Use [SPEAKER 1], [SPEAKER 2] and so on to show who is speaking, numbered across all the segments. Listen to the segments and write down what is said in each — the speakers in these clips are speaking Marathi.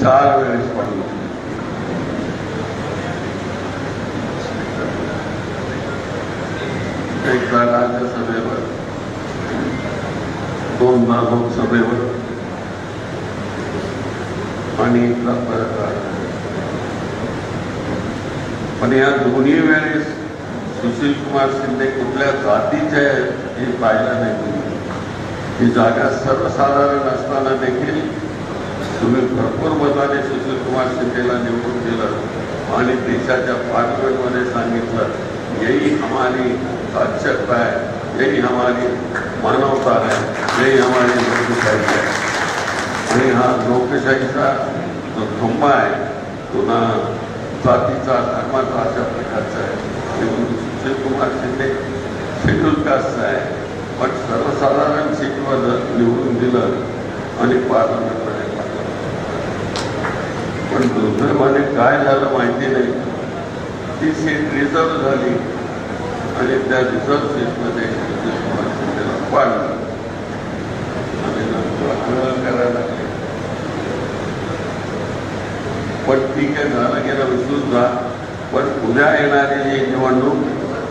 [SPEAKER 1] चार वेळेस पाठवली एकदा राज्यसभेवर दोनदा लोकसभेवर आणि एकदा परत राज्यसभेवर. पण या दोन्ही वेळेस सुशील कुमार शिंदे कुठल्या जातीचे आहेत हे पाहिलं नाही तुम्ही ही जागा सर्वसाधारण असताना देखील तुम्ही भरपूर मताने सुशील कुमार शिंदेला निवडून दिलं आणि देशाच्या पार्लमेंटमध्ये सांगितलं यही हमारी आवश्यकता है यही हमारी मानवता है यही हमारी लोकशाही है। आणि हा लोकशाहीचा जो थंबा आहे तो ना जातीचा धर्माचा अशा प्रकारचा आहे. सुशीलकुमार सुशील कुमार शिंदे शेड्यूल कास्टचा आहे. पण सर्वसाधारण सीटवर निवडून दिलं आणि पार्लमेंटमध्ये पण दुर्दैवाने काय झालं माहिती नाही. ती सीट रिझर्व झाली. आणि त्या रिझर्व सीटमध्ये सुशील कुमार शिंदेला पाडलं. आणि नंतर आंदोलन करायला लागले. पण ठीक आहे झालं गेलं विसरून जा. पण उद्या येणारी जी निवडणूक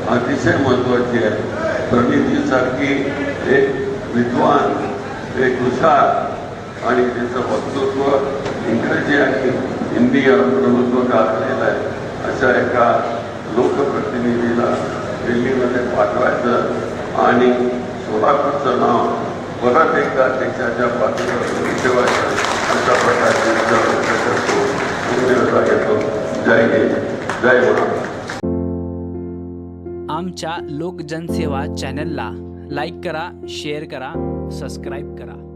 [SPEAKER 1] अतिशय महत्वाची आहे. प्रणितीसारखी एक विद्वान एक हुशार आणि त्याचं वक्तृत्व इंग्रजी आणि हिंदी प्रभुत्व गाजलेलं आहे अशा एका लोकप्रतिनिधीला दिल्लीमध्ये पाठवायचं आणि सोलापूरचं नाव परत एकदा त्याच्या पातळीवर ठेवायचं अशा प्रकारचे विचार व्यक्त करतो. धन्यवाद घेतो जय हिंद. जय महाराष्ट्र.
[SPEAKER 2] आमच्या लोकजनसेवा चॅनलला लाईक करा शेअर करा सबस्क्राईब करा.